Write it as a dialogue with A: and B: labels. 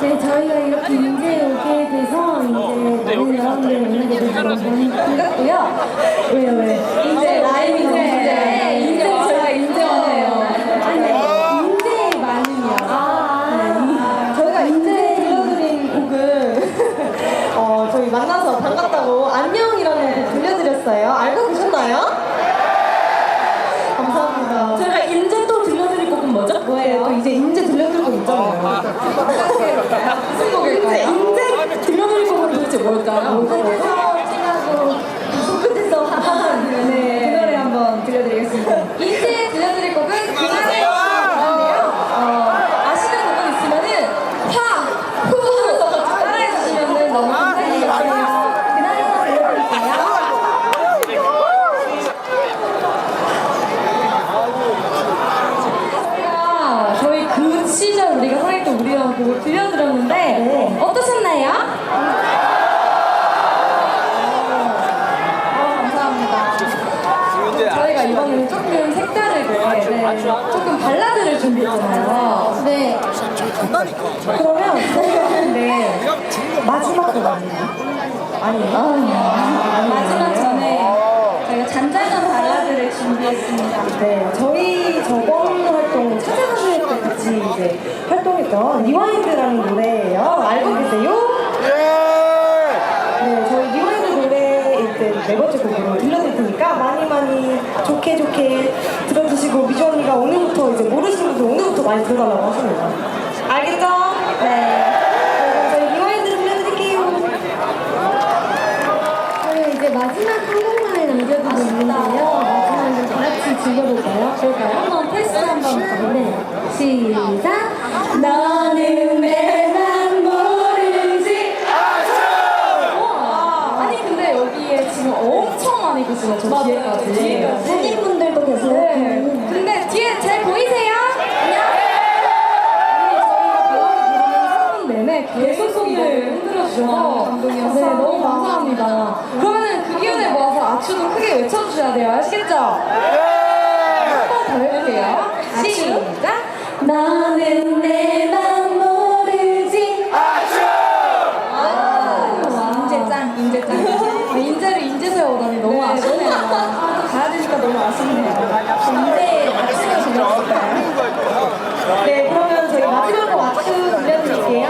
A: 네, 저희가 이렇게 인제 오게 돼서 이제 많은 여러분들 오는 것도
B: 너무 반갑고요. 왜요, 왜? 인제 네, 라이브 인제 인제 네, 아. 아, 아. 네. 저희가 인제하네요. 아니, 인제 많이요. 아, 저희가 인제 들려드린 곡은 어, 저희 만나서 반갑다고 안녕이라는 곡 들려드렸어요. 알고 계셨나요?
C: 도대체 뭘까요?
B: 끝에서 지나고 끝에서 하한 네. 그 노래 한번 들려드리겠습니다.
C: 인제 들려드릴 곡은 그날의 곡인데요. 어, 아시는 부분 있으면은 화, 후 하면서 같이 따라해주시면 너무 감사드리겠습니다.
B: 그날에서 들려드릴게요.
C: 저희가 저희 그 시절 우리가 사랑했던 우리랑 곡을 들려드렸는데
B: 네.
C: 어떠셨나요?
B: 어, 감사합니다.
C: 저희가 이번에는 조금 색다르게 네, 조금 발라드를 준비했잖아요.
B: 네. 그러면 저희가 네 마지막 곡 아니에요? 아니에요?
C: 마지막 전에 저희가 잔잔한 발라드를 준비했습니다.
B: 네, 저희 저번 활동 찾아가실 때 같이 이제 활동했던 리와인드라는 노래예요. 알고 계세요? 네, 저희 리와인드 노래 이제 네 번째 곡으로 들려드릴 테니까 많이 많이 좋게 좋게 들어주시고 미주 언니가 오늘부터 이제 모르시는 분들 오늘부터 많이 들어달라고 하십니다. 알겠죠? 네. 그럼 저희 리와인드 들려드릴게요.
A: 저희 이제 마지막 한 곡만을 남겨두고 있는데요. 마지막은 다 같이 즐겨볼까요?
C: 그럴까요? 한번 테스트 한번 가볼래요?
A: 네. 시작!
C: 너는 내만 모르지 우와. 아니 근데 여기에 지금 엄청 많이 계시네 저 뒤에까지
A: 손님분들도 계세요.
C: 네. 근데 뒤에 잘 보이세요? 안녕. 아니 저희가 방금 부르는 3분 내내 계속 손을 흔들어 주셔서
B: 감동이었어요.
C: 네 너무 감사합니다. 그러면은 그 기운을 모아서 아추도 크게 외쳐주셔야 돼요. 아시겠죠? 한 번 더 해볼게요. 시작. 너는 내 맘 모르지. 아, 인제 짱, 인제 짱. 아, 인제를 인제서야 오다니 너무 아쉽네요. 아, 또 가야 되니까 너무 아쉽네요. 인제 맞추면 좋겠어요.
B: 네, 그러면 저희 마지막으로 맞춤 들려드릴게요.